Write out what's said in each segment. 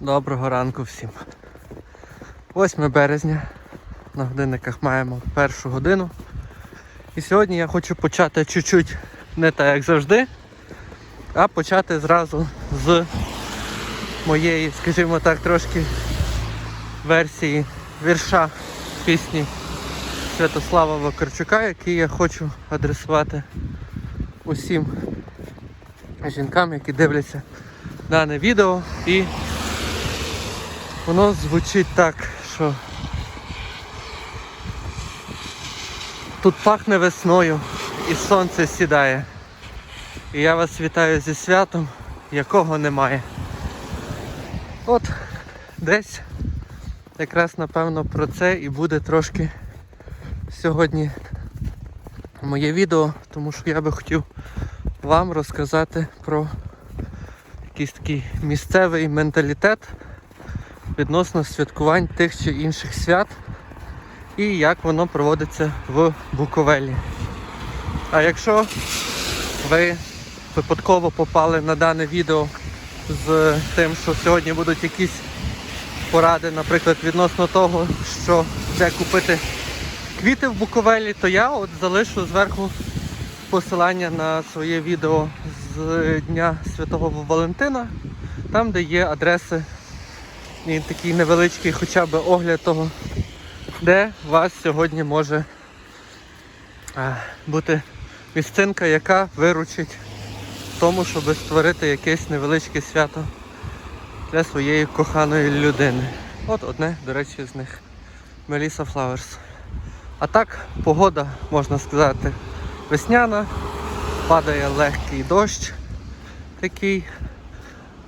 Доброго ранку всім. 8 березня. На годинниках маємо першу годину. І сьогодні я хочу почати чуть-чуть не так як завжди, а почати зразу з моєї, скажімо так, трошки версії вірша пісні Святослава Вакарчука, який я хочу адресувати усім жінкам, які дивляться дане відео. І воно звучить так, що тут пахне весною і сонце сідає. І я вас вітаю зі святом, якого немає. От десь якраз напевно про це і буде трошки сьогодні моє відео, тому що я би хотів вам розказати про якийсь такий місцевий менталітет відносно святкувань тих чи інших свят і як воно проводиться в Буковелі. А якщо ви випадково попали на дане відео з тим, що сьогодні будуть якісь поради, наприклад, відносно того, що де купити квіти в Буковелі, то я от залишу зверху посилання на своє відео з Дня Святого Валентина, там де є адреси і такий невеличкий хоча б огляд того, де вас сьогодні може а, бути місцинка, яка виручить в тому, щоб створити якесь невеличке свято для своєї коханої людини. От одне, до речі, з них Melissa Flowers. А так, погода, можна сказати, весняна, падає легкий дощ такий,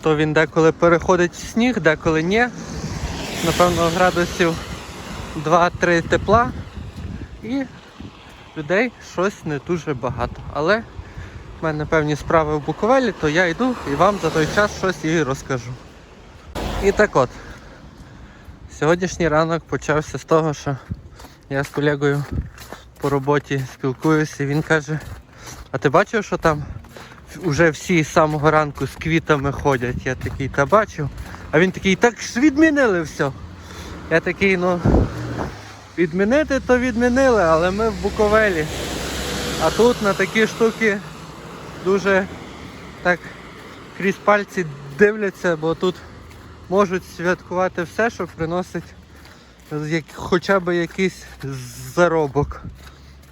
то він деколи переходить в сніг, деколи ні. Напевно, градусів 2-3 тепла і людей щось не дуже багато. Але в мене певні справи в Буковелі, то я йду і вам за той час щось і розкажу. І так от, сьогоднішній ранок почався з того, що я з колегою по роботі спілкуюся, і він каже, а ти бачив, що там вже всі з самого ранку з квітами ходять? Я такий, та бачив. А він такий, так ж відмінили все. Я такий, ну відмінити то відмінили, але ми в Буковелі. А тут на такі штуки дуже так крізь пальці дивляться, бо тут можуть святкувати все, що приносить як- хоча б якийсь заробок.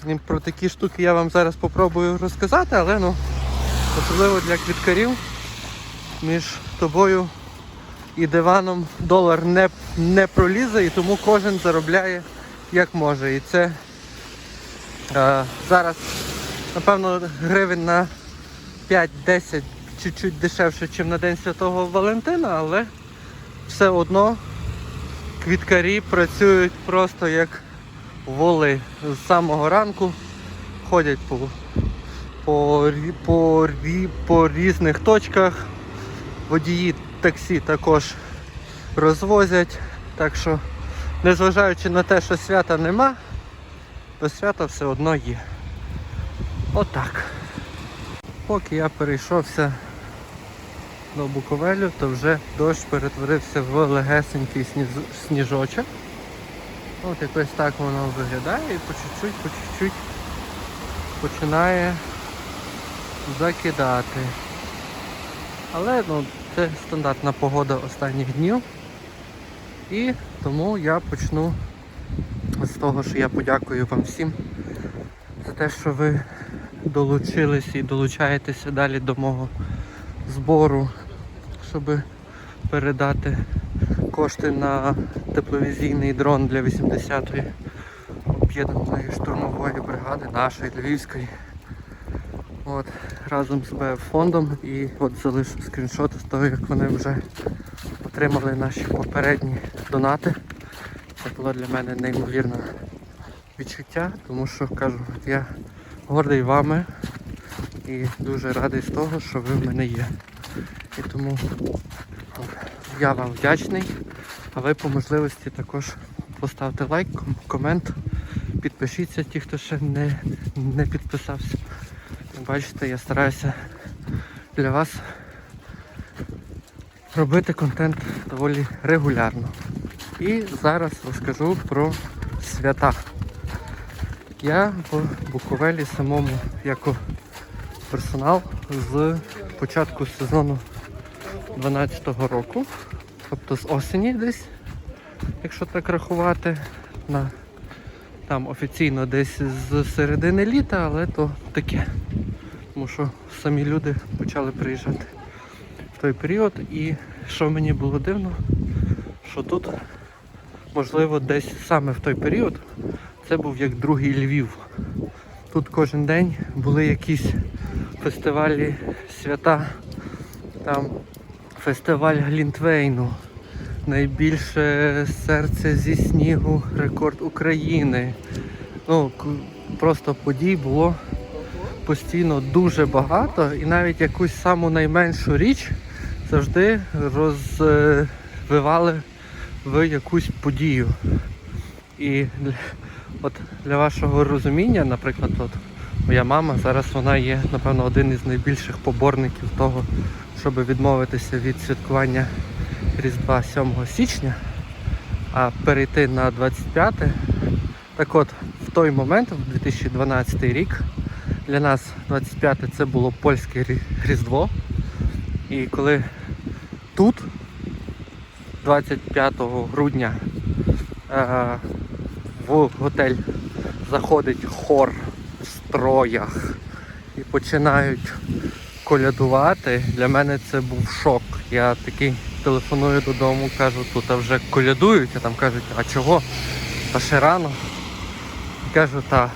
І про такі штуки я вам зараз попробую розказати, але ну, особливо для квіткарів між тобою і диваном долар не, не пролізе і тому кожен заробляє як може. І це е, зараз, напевно, гривень на 5-10 чуть-чуть дешевше, ніж на День Святого Валентина, але все одно квіткарі працюють просто як воли. З самого ранку ходять по, по, по, по різних точках. Водії таксі також розвозять. Так що, незважаючи на те, що свята нема, то свято все одно є. Отак. Поки я перейшовся до Буковелю, то вже дощ перетворився в легесенький сніж- сніжочок. От якось так воно виглядає і по чуть-чуть, по чуть-чуть починає закидати. Але ну, це стандартна погода останніх днів. І тому я почну з того, що я подякую вам всім за те, що ви долучились і долучаєтеся далі до мого збору, щоб передати кошти на тепловізійний дрон для 80-ї об'єднаної штурмової бригади, нашої Львівської. От, разом з БФ фондом і от залишу скріншоти з того, як вони вже отримали наші попередні донати. Це було для мене неймовірне відчуття, тому що кажу, я гордий вами і дуже радий з того, що ви в мене є. І тому я вам вдячний, а ви по можливості також поставте лайк, ком- комент, підпишіться ті, хто ще не, не підписався. Бачите, я стараюся для вас робити контент доволі регулярно. І зараз розкажу про свята. Я в Буковелі самому як персонал з початку сезону 12-го року, тобто з осені десь, якщо так рахувати, на там офіційно десь з середини літа, але то таке. Тому що самі люди почали приїжджати в той період. І що мені було дивно, що тут, можливо, десь саме в той період це був як другий Львів. Тут кожен день були якісь фестивалі, свята, там фестиваль Глінтвейну, найбільше серце зі снігу, рекорд України. Ну, просто подій було постійно дуже багато, і навіть якусь саму найменшу річ завжди розвивали в якусь подію. І от для вашого розуміння, наприклад, от моя мама зараз вона є, напевно, один із найбільших поборників того, щоб відмовитися від святкування Різдва 7 січня, а перейти на 25. Так от, в той момент, в 2012 рік, для нас 25 це було польське Різдво. І коли тут, 25 грудня, е, в готель заходить хор в строях і починають колядувати, для мене це був шок. Я такий телефоную додому, кажу, тут а вже колядують, а там кажуть, а чого? Та ще рано. Кажу, та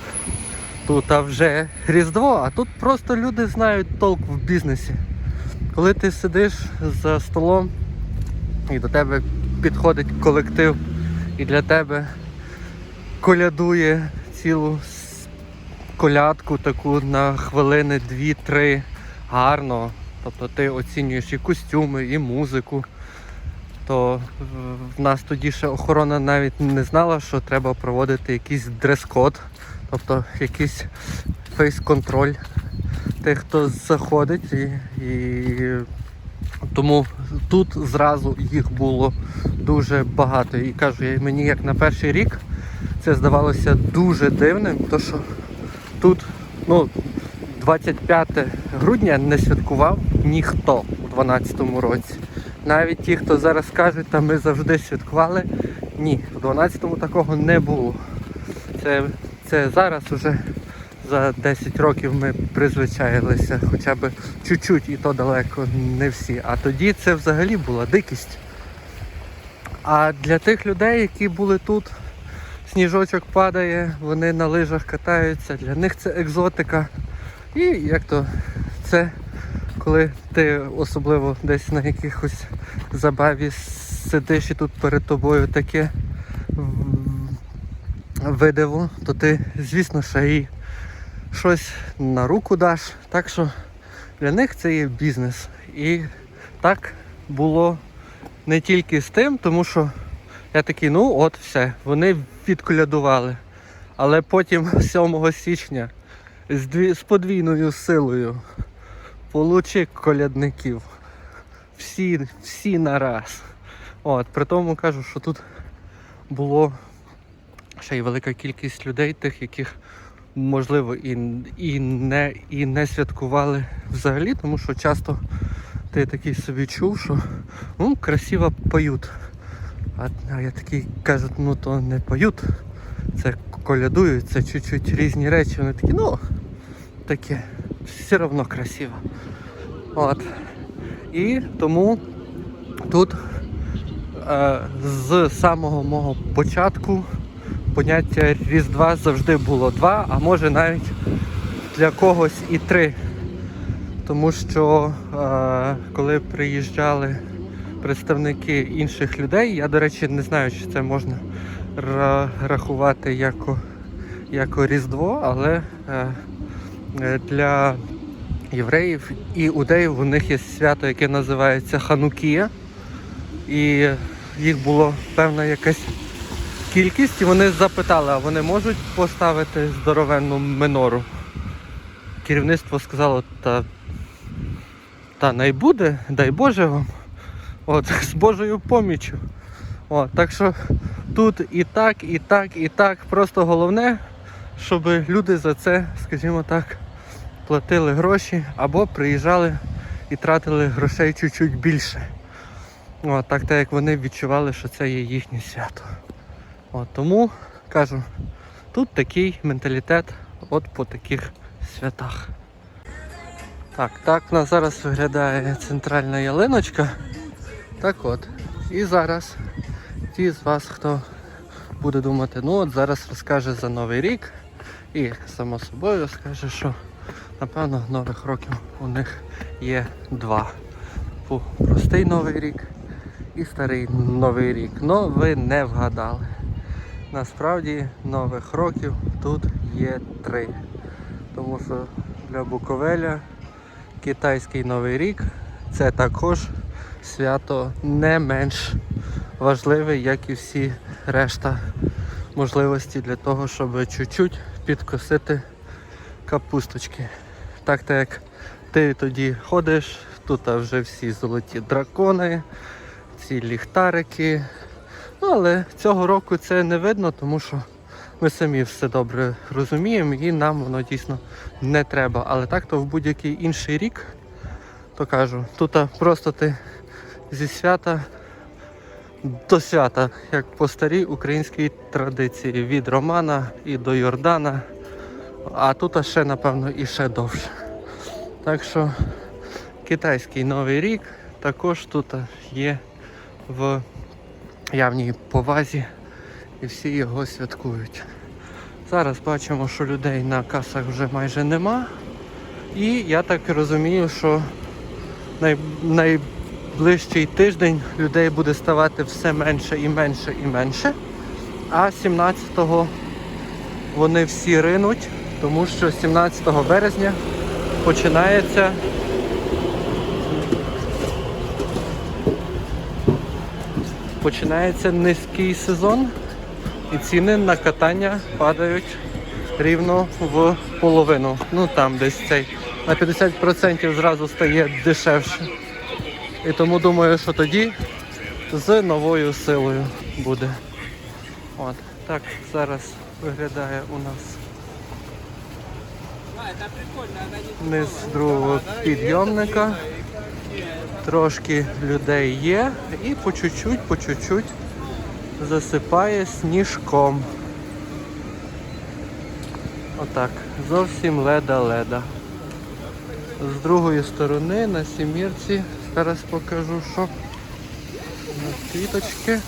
тут а вже Різдво, а тут просто люди знають толк в бізнесі. Коли ти сидиш за столом і до тебе підходить колектив і для тебе колядує цілу колядку таку на хвилини дві-три гарно. Тобто ти оцінюєш і костюми, і музику. То в нас тоді ще охорона навіть не знала, що треба проводити якийсь дрес-код, тобто якийсь фейс-контроль тих, хто заходить. І, і тому тут зразу їх було дуже багато. І кажу, мені як на перший рік це здавалося дуже дивним, то що тут ну, 25 грудня не святкував ніхто у 12-му році. Навіть ті, хто зараз кажуть, та ми завжди святкували, ні, в 12-му такого не було. Це, це зараз уже за 10 років ми призвичаїлися хоча б чуть-чуть і то далеко не всі. А тоді це взагалі була дикість. А для тих людей, які були тут, сніжочок падає, вони на лижах катаються, для них це екзотика. І як то це коли ти особливо десь на якихось забаві сидиш і тут перед тобою таке м, видиво, то ти, звісно, ще і щось на руку даш. Так що для них це є бізнес. І так було не тільки з тим, тому що я такий, ну от все, вони відколядували. Але потім 7 січня з, дві, з подвійною силою получи колядників. Всі, всі нараз. От, при тому кажу, що тут було ще й велика кількість людей, тих, яких можливо і, і, не, і не святкували взагалі, тому що часто ти такий собі чув, що ну, красиво поють. А, а я такий кажу, ну то не поють, це колядують, це чуть-чуть різні речі. Вони такі, ну таке, все одно красиво. От. І тому тут е, з самого мого початку поняття Різдва завжди було два, а може навіть для когось і три. Тому що е, коли приїжджали представники інших людей, я, до речі, не знаю, чи це можна рахувати як, як Різдво, але е, е, для євреїв і іудеїв у них є свято, яке називається Ханукія. І їх було певна якась кількість, і вони запитали, а вони можуть поставити здоровенну минору. Керівництво сказало, та, та най буде, дай Боже вам. От, з Божою поміччю. От, так що тут і так, і так, і так. Просто головне, щоб люди за це, скажімо так, платили гроші або приїжджали і тратили грошей чуть-чуть більше. От, так, так як вони відчували, що це є їхнє свято. От, тому кажу, тут такий менталітет от по таких святах. Так, так у нас зараз виглядає центральна ялиночка. Так от. І зараз ті з вас, хто буде думати, ну от зараз розкаже за Новий рік. І само собою скаже, що напевно нових років у них є два. Простий Новий рік і старий Новий рік. Ну ви не вгадали. Насправді нових років тут є три. Тому що для Буковеля китайський Новий рік це також свято не менш важливе, як і всі решта можливості для того, щоб чуть-чуть підкосити капусточки. Так так як ти тоді ходиш, тут вже всі золоті дракони, ці ліхтарики. Але цього року це не видно, тому що ми самі все добре розуміємо і нам воно дійсно не треба. Але так то в будь-який інший рік, то кажу, тут просто ти зі свята до свята, як по старій українській традиції, від Романа і до Йордана, а тут ще, напевно, і ще довше. Так що китайський новий рік також тут є в явній повазі і всі його святкують. Зараз бачимо, що людей на касах вже майже нема. І я так розумію, що най... найближчий тиждень людей буде ставати все менше і менше і менше. А 17-го вони всі ринуть, тому що 17 березня починається починається низький сезон і ціни на катання падають рівно в половину. Ну там десь цей на 50% зразу стає дешевше. І тому думаю, що тоді з новою силою буде. От, так зараз виглядає у нас низ другого підйомника. Трошки людей є і по чуть-чуть, по чуть-чуть засипає сніжком. Отак, зовсім леда-леда. З другої сторони на сімірці зараз покажу, що на квіточки.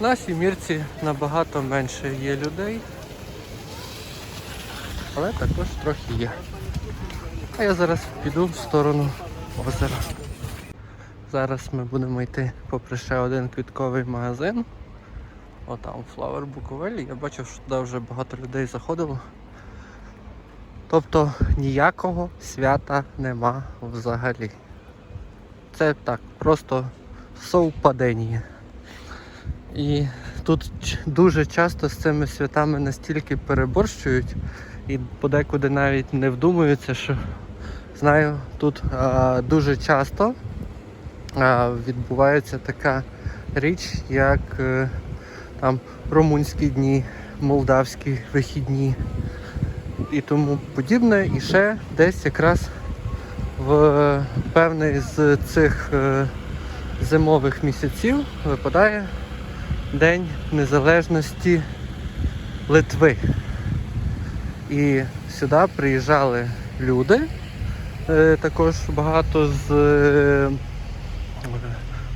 На сімірці набагато менше є людей, але також трохи є. А я зараз піду в сторону озера. Зараз ми будемо йти попри ще один квітковий магазин. Отам Flower Буковель. Я бачив, що туди вже багато людей заходило. Тобто ніякого свята нема взагалі. Це так, просто совпадення. І тут дуже часто з цими святами настільки переборщують і подекуди навіть не вдумуються, що знаю, тут а, дуже часто а, відбувається така річ, як е, там румунські дні, молдавські вихідні і тому подібне. І ще десь якраз в певний з цих е, зимових місяців випадає День Незалежності Литви. І сюди приїжджали люди, е, також багато з е,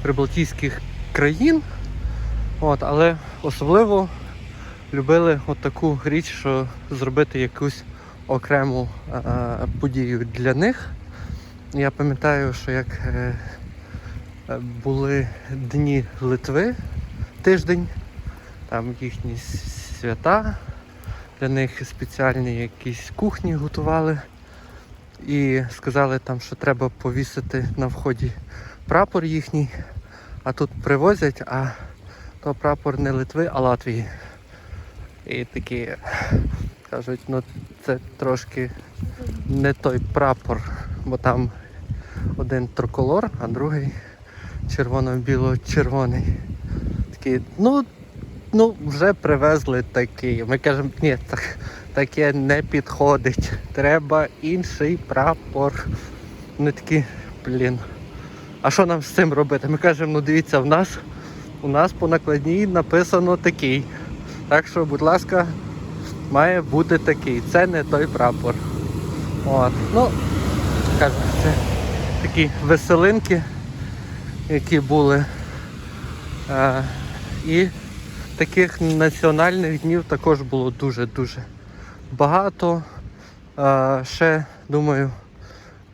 прибалтійських країн. От, але особливо любили от таку річ, що зробити якусь окрему е, подію для них. Я пам'ятаю, що як були дні Литви тиждень, там їхні свята, для них спеціальні якісь кухні готували. І сказали там, що треба повісити на вході прапор їхній, а тут привозять, а то прапор не Литви, а Латвії. І такі Кажуть, ну це трошки не той прапор, бо там один триколор, а другий червоно-біло-червоний. Такий, ну, ну вже привезли такий. Ми кажемо, ні, так, таке не підходить. Треба інший прапор. Вони такі, блін. А що нам з цим робити? Ми кажемо, ну дивіться, в нас у нас по накладній написано такий. Так що, будь ласка, має бути такий. Це не той прапор. От. Ну, кажу, це такі веселинки, які були. Е, і таких національних днів також було дуже-дуже багато. Е, ще, думаю,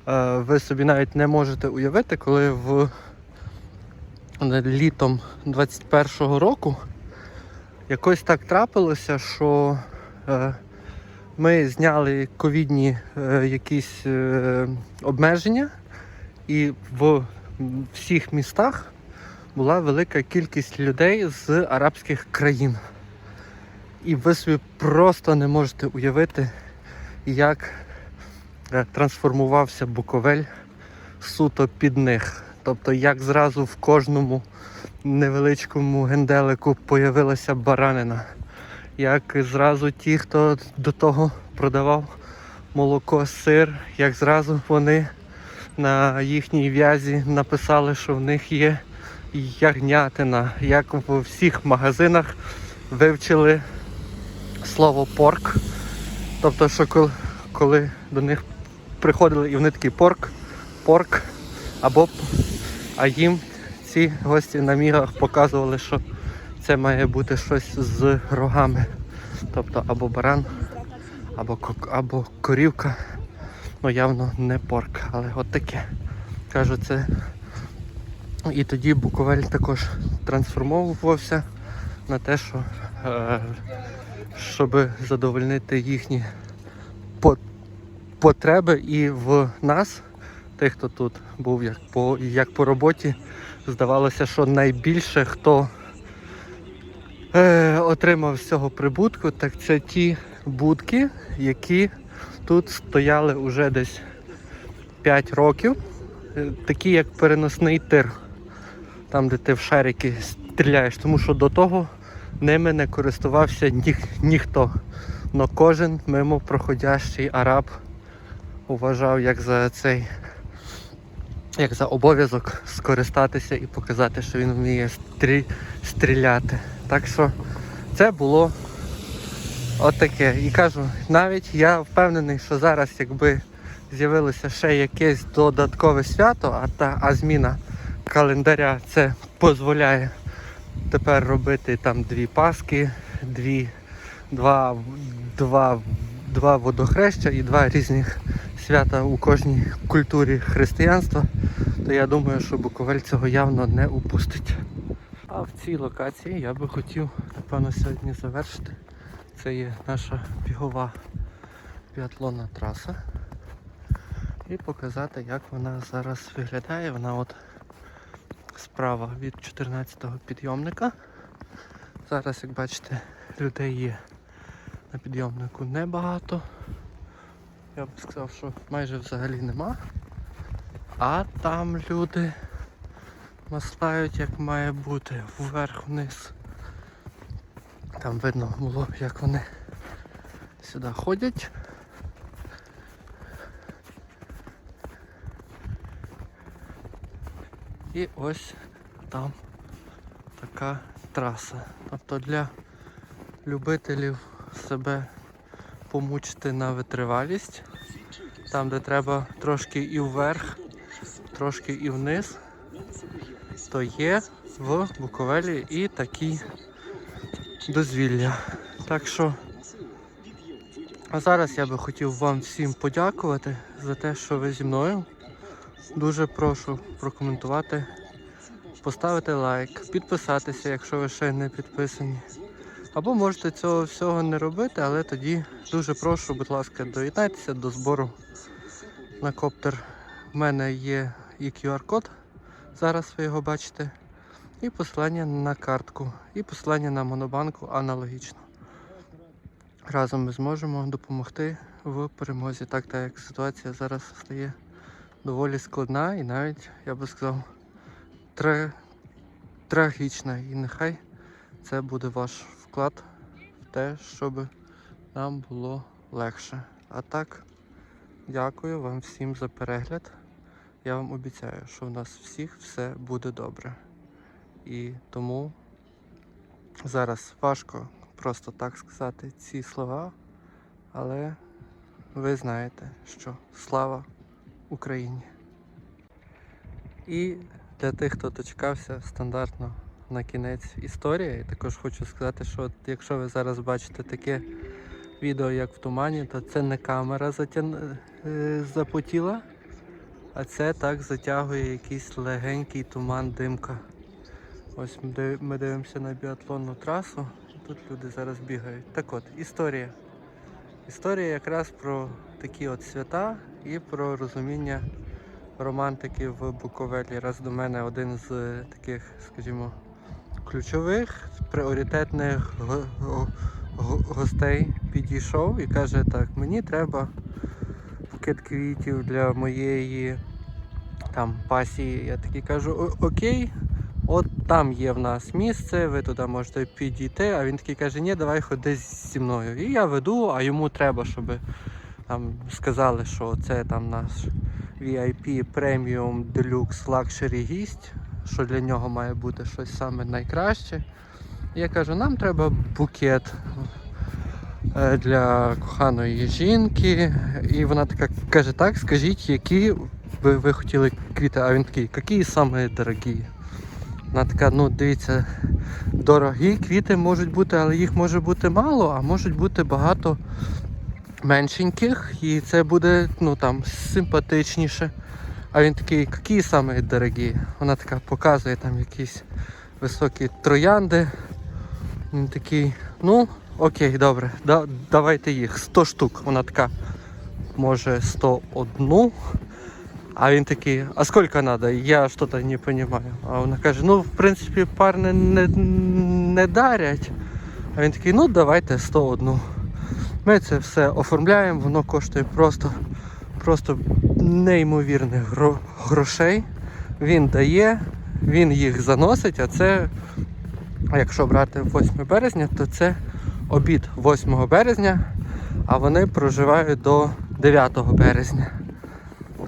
е, ви собі навіть не можете уявити, коли в літом 21-го року якось так трапилося, що е, ми зняли ковідні е, якісь е, обмеження, і в всіх містах була велика кількість людей з арабських країн. І ви собі просто не можете уявити, як е, трансформувався Буковель суто під них. Тобто, як зразу в кожному невеличкому генделику появилася баранина. Як зразу ті, хто до того продавав молоко, сир, як зразу вони на їхній в'язі написали, що в них є ягнятина, як в всіх магазинах вивчили слово порк. Тобто, що коли, коли до них приходили і вони такі порк, порк, або а їм ці гості на мігах показували, що це має бути щось з рогами. Тобто або баран, або, або корівка. Ну явно не порк, але от таке. Кажу, це. І тоді Буковель також трансформовувався на те, що е, щоб задовольнити їхні потреби і в нас, тих, хто тут був як по, як по роботі, здавалося, що найбільше хто е, отримав з цього прибутку, так це ті будки, які тут стояли уже десь 5 років, е, такі як переносний тир, там де ти в шарики стріляєш, тому що до того ними не користувався ні, ніхто. Но кожен мимо проходящий араб вважав як за цей як за обов'язок скористатися і показати, що він вміє стрі... стріляти. Так що це було отаке. І кажу, навіть я впевнений, що зараз, якби з'явилося ще якесь додаткове свято, а та а зміна календаря це дозволяє тепер робити там дві паски, дві, два, два, два водохреща і два різних свята у кожній культурі християнства, то я думаю, що Буковель цього явно не упустить. А в цій локації я би хотів, напевно, сьогодні завершити. Це є наша бігова біатлонна траса. І показати, як вона зараз виглядає. Вона от справа від 14-го підйомника. Зараз, як бачите, людей є на підйомнику небагато. Я б сказав, що майже взагалі нема. А там люди маслають як має бути, вверх-вниз. Там видно було, як вони сюди ходять. І ось там така траса. Тобто для любителів себе помучити на витривалість. Там, де треба трошки і вверх, трошки і вниз, то є в Буковелі і такі дозвілля. Так що, а зараз я би хотів вам всім подякувати за те, що ви зі мною. Дуже прошу прокоментувати, поставити лайк, підписатися, якщо ви ще не підписані. Або можете цього всього не робити, але тоді дуже прошу, будь ласка, доєднайтеся до збору на коптер. У мене є і QR-код, зараз ви його бачите, і посилання на картку, і посилання на монобанку аналогічно. разом ми зможемо допомогти в перемозі. Так, так як ситуація зараз стає доволі складна і навіть, я би сказав, тра... трагічна. І нехай це буде ваш вклад в те, щоб нам було легше. А так, дякую вам всім за перегляд. Я вам обіцяю, що в нас всіх все буде добре. І тому зараз важко просто так сказати ці слова, але ви знаєте, що слава Україні. І для тих, хто дочекався стандартно на кінець історія, і також хочу сказати, що якщо ви зараз бачите таке відео, як в тумані, то це не камера затян... е, запотіла, а це так затягує якийсь легенький туман димка. Ось ми дивимося на біатлонну трасу, тут люди зараз бігають. Так от, історія. Історія якраз про такі от свята і про розуміння романтики в Буковелі. Раз до мене один з е, таких, скажімо, ключових, пріоритетних го- го- го- гостей підійшов і каже, так, мені треба букет квітів для моєї там пасії. Я такий кажу, окей, от там є в нас місце, ви туди можете підійти. А він такий каже, ні, давай ходи зі мною. І я веду, а йому треба, щоб там сказали, що це там наш VIP Premium Deluxe Luxury гість, що для нього має бути щось саме найкраще. Я кажу, нам треба букет е, для коханої жінки. І вона така каже, так, скажіть, які би ви хотіли квіти, а він такий, які саме дорогі? Вона така, ну дивіться, дорогі квіти можуть бути, але їх може бути мало, а можуть бути багато меншеньких, і це буде ну там симпатичніше. А він такий, які саме дорогі? Вона така показує там якісь високі троянди. Він такий, ну, окей, добре, да, давайте їх. 100 штук. Вона така, може 101. А він такий, а сколько надо? Я что-то не понимаю. А вона каже, ну в принципі парни не, не дарять. А він такий, ну давайте 101. Ми це все оформляємо, воно коштує просто, просто неймовірних гро- грошей. Він дає, він їх заносить, а це, якщо брати 8 березня, то це обід 8 березня, а вони проживають до 9 березня.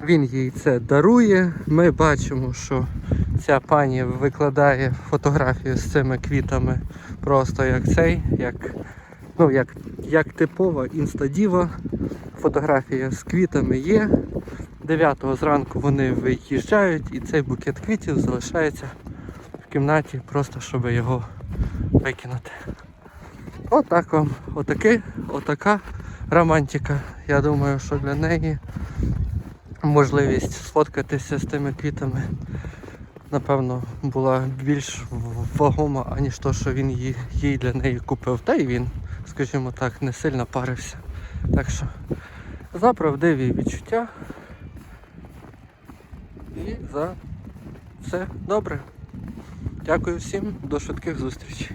Він їй це дарує. Ми бачимо, що ця пані викладає фотографію з цими квітами просто як цей, як, ну, як, як типова інстадіва. Фотографія з квітами є. 9 зранку вони виїжджають і цей букет квітів залишається в кімнаті, просто щоб його викинути. Отак вам, отаки, отака романтика. Я думаю, що для неї можливість сфоткатися з тими квітами, напевно, була більш вагома, аніж то, що він їй, для неї купив. Та й він, скажімо так, не сильно парився. Так що за правдиві відчуття і за все добре. Дякую всім, до швидких зустрічей.